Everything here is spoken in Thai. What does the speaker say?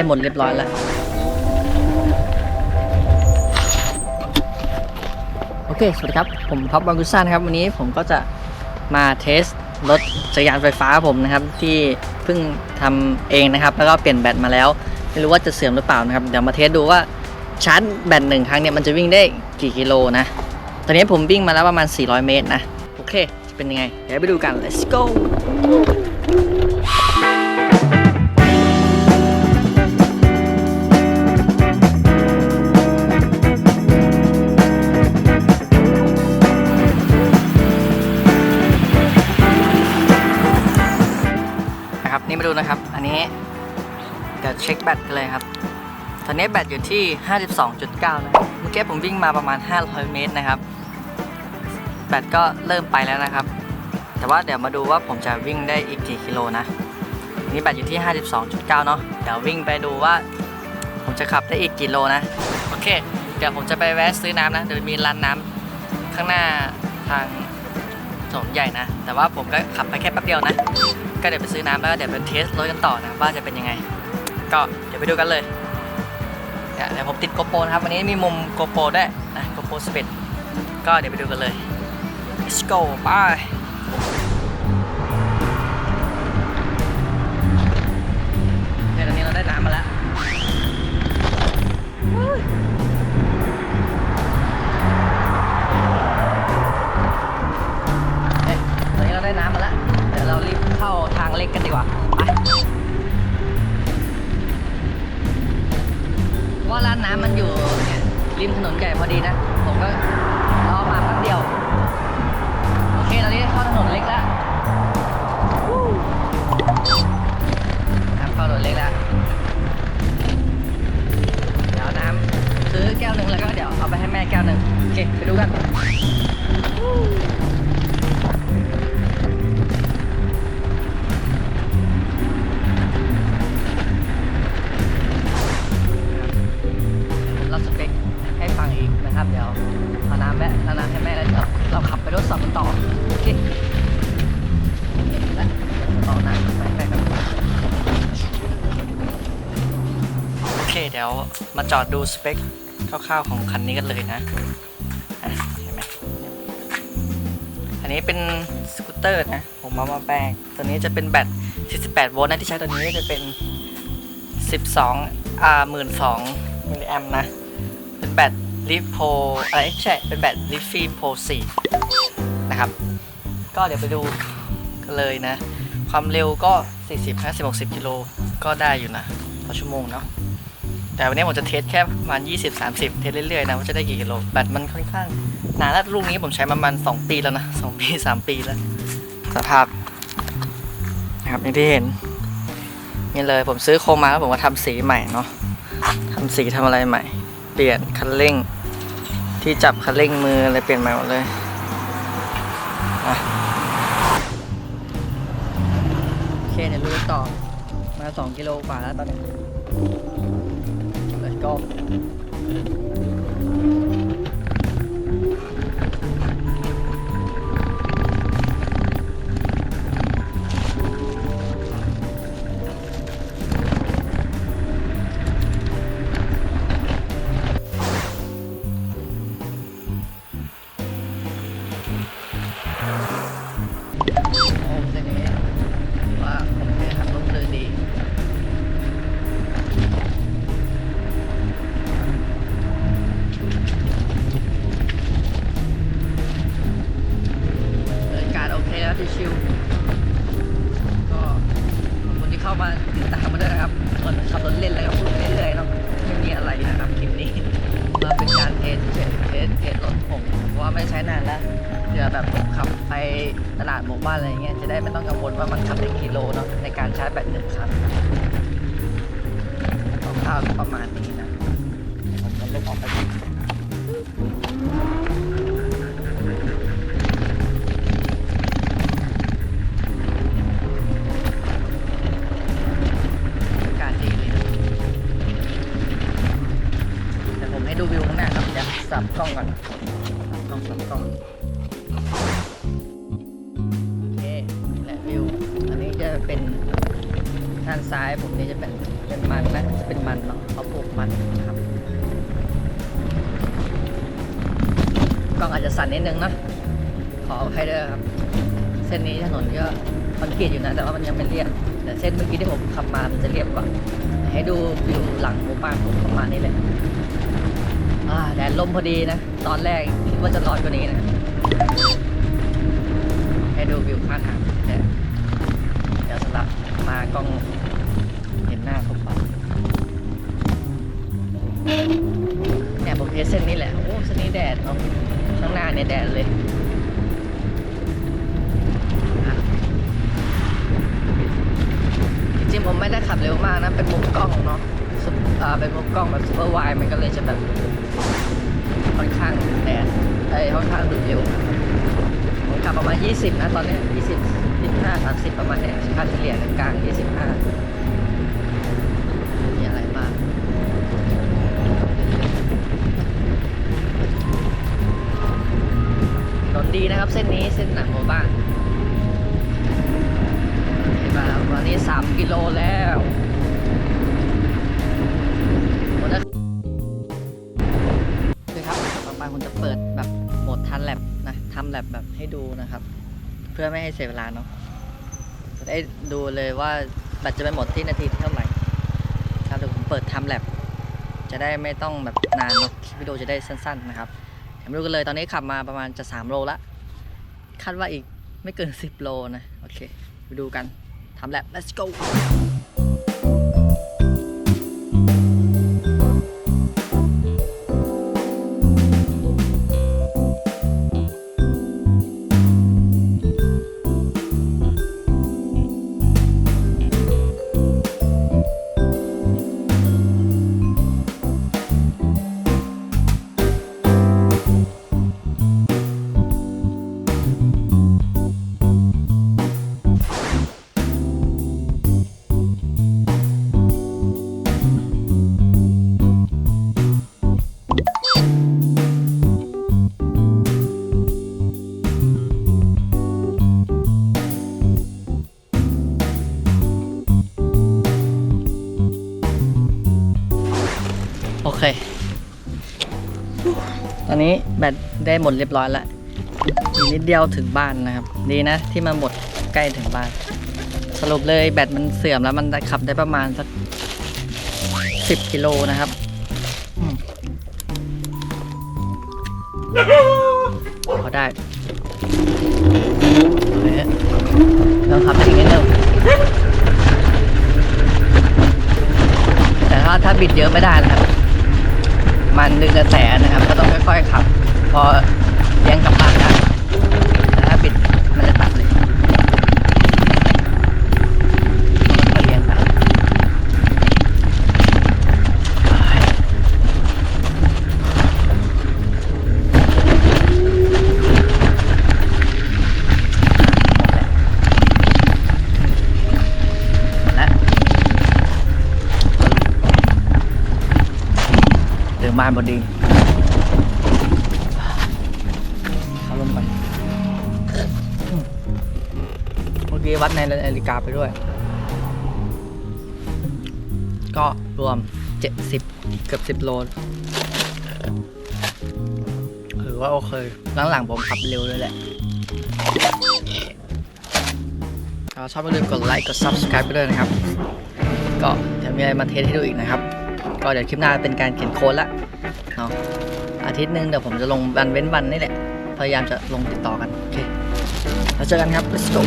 ได้หมดเรียบร้อยแล้วโอเค สวัสดีครับ ผมพับบางกุซ่านะครับ วันนี้ผมก็จะมาเทสรถจักรยานไฟฟ้าผมนะครับ ที่เพิ่งทำเองนะครับ แล้วก็เปลี่ยนแบตมาแล้ว ไม่รู้ว่าจะเสื่อมหรือเปล่านะครับ เดี๋ยวมาเทสดูว่าชาร์จแบตหนึ่งครั้งเนี่ยมันจะวิ่งได้กี่กิโลนะ ตอนนี้ผมวิ่งมาแล้วประมาณ 400 เมตรนะ โอเค จะเป็นยังไง เดี๋ยวไปดูกัน let's go นเลยครับ ตอนนี้แบตอยู่ที่ 52.9 นะเมื่อกี้ผมวิ่งมาประมาณ 500 เมตรนะครับ แบตก็เริ่มไปแล้วนะครับ แต่ว่าเดี๋ยวมาดูว่าผมจะวิ่งได้อีกกี่กิโลนะนนี่แบตอยู่ที่ 52.9 เนาะ เดี๋ยววิ่งไปดูว่า ผมจะขับได้อีกกี่โลนะ โอเค เดี๋ยวผมจะไปแวะซื้อน้ำนะ เดี๋ยวมีร้านน้ำข้างหน้าทางถนนใหญ่นะ แต่ว่าผมก็ขับไปแค่แป๊บเดียวนะ ก็เดี๋ยวไปซื้อน้ำแล้วก็เดี๋ยวไปเทสรถกันต่อนะว่าจะเป็นยังไง ก็เดี๋ยวไปดูกันเลยเดี๋ยวผมติดโกโปรนะครับ วันนี้มีมุมโกโปรด้วยนะโกโปรสเปดก็เดี๋ยวไปดูกันเลย let's go ไปเดี๋ยวตอนนี้เราได้น้ำมาแล้วเอ๊ะตอนนี้เราได้น้ำมาแล้ว เดี๋ยวเรารีบเข้าทางเล็กกันดีกว่า ไป ว่าร้านน้ำมันอยู่ริมถนนใหญ่พอดีนะ ผมก็รอมาแป๊บเดียว โอเค ตอนนี้เข้าถนนเล็กแล้ว มาจอดดูสเปคคร่าวๆของคันนี้กันเลยนะเห็นไหมอันนี้เป็นสกูตเตอร์นะ ผมเอามาแปลงตัวนี้จะเป็นแบต 48 โวลต์นะที่ใช้ตัวนี้จะเป็น 12อ่า12,000มิลลิแอมนะ เป็นแบตลิฟโพอะไรไม่ใช่ เป็นแบตลิฟฟีโพ4นะครับ ก็เดี๋ยวไปดูกันเลยนะ ความเร็วก็ 40 50 60 กิโลก็ได้อยู่นะ ต่อชั่วโมงเนาะ แต่วันนี้ผมจะเทสแค่ประมาณ20 30 เทสเรื่อยๆนะว่าจะได้กี่กิโลแบตมันค่อนข้างนานแล้วลูกนี้ผมใช้ประมาณ 2 ปีแล้วนะ2ปี 3 ปีแล้ว สภาพนะครับอย่างที่เห็น นี่เลยผมซื้อโคมมาแล้วผมก็ทำสีใหม่เนาะทำสีทำอะไรใหม่ เปลี่ยนคันเร่ง ที่จับคันเร่งมืออะไรเปลี่ยนใหม่หมดเลยโอเคเนี่ยลุยต่อมา 2 กิโลกว่าแล้วตอนนี้ let's เป็นการเทสเฉยๆเทสเทสรถผมเพราะว่าไม่ใช้นานแล้วเดี๋ยวแบบผมขับไปตลาดหมู่บ้านอะไรเงี้ยจะได้ไม่ต้องกังวลว่ามันขับได้กี่โลเนาะในการชาร์จแบตหนึ่งครั้งคร่าวๆประมาณนี้นะผมจะลบออกไป มันเป็นทางซ้ายผมนี่จะเป็นเป็นมันนะจะเป็นมันเนาะเขาปลูกมันนะครับกล้องอาจจะสั่นนิดนึงนะขอให้ด้วยครับ เส้นนี้ถนนก็คอนกรีตอยู่นะแต่ว่ามันยังไม่เรียบแต่เส้นเมื่อกี้ที่ผมขับมามันจะเรียบกว่า ให้ดูวิวหลังหมู่บ้านผมประมาณนี้เลยแดดลมพอดีนะ ตอนแรกคิดว่าจะร้อนกว่านี้นะ ให้ดูวิวข้างทาง มากล้องเห็นหน้าผมปะเนี่ยผมเทสเส้นนี้แหละ โอ้เส้นนี้แดดเนาะข้างหน้าเนี่ยแดดเลยจริงผมไม่ได้ขับเร็วมากนะ เป็นมุมกล้องเนาะเป็นมุมกล้องแบบซูเปอร์ไวมันก็เลยจะแบบค่อนข้างแดดไอ้ค่อนข้างดูดเร็วผมขับประมาณ 20 นะ ตอนนี้ 20 25 30 ประมาณเนี้ยค่าเฉลี่ยกลาง25 มีอะไรบ้างถนนดีนะครับเส้นนี้เส้นหนังหมู่บ้านเห็นไหมครับวันนี้ 3 กิโลแล้วหมดแล้วคือครับต่อไปผมจะเปิดแบบโหมดทันแลบนะทำแลบแบบให้ดูนะครับ พื่อไม่ให้เสียเวลาเนาะจะได้ดูเลยว่าแบตจะไปหมดที่นาทีเท่าไหร่ครับเดี๋ยวผมเปิดทำแลบจะได้ไม่ต้องแบบนานเนาะวิดีโอจะได้สั้น ๆ นะครับเดี๋ยวมาดูกันเลยตอนนี้ขับมาประมาณจะ 3 โลละคาดว่าอีกไม่เกิน 10 โลนะ โอเค ไปดูกันทำแลบ let's go ตอนนี้แบตได้หมดเรียบร้อยแล้วอีกนิดเดียวถึงบ้านนะครับ ดีนะที่มันหมดใกล้ถึงบ้าน สรุปเลยแบตมันเสื่อมแล้วมันขับได้ประมาณสักสิบกิโลนะครับพอได้โอเคเราขับไปอีกนิดนึงแต่ถ้าถ้าบิดเยอะไม่ได้นะครับ มันดึงกระแสนะครับ ก็ต้องค่อยๆขับ พอเลี้ยงกับ เดินบ้านพอดีเขาลงไปอืมเมื่อกี้วัดในนาฬิกาไปด้วย ก็รวม 70 เกือบ 10 โลถือว่าโอเค หลังๆผมขับเร็วเลยแหละก็ชอบอย่ลืมกดไลค์กด subscribe ไปด้วยนะครับ ก็เดี๋ยวมีอะไรมาเทสให้ดูอีกนะครับ ก็เดี๋ยวคลิปหน้าเป็นการเขียนโค้ดละ เนาะอาทิตย์หนึ่งเดี๋ยวผมจะลงวันเว้นวันนี่แหละ พยายามจะลงติดต่อกัน โอเค แล้วเจอกันครับ let's go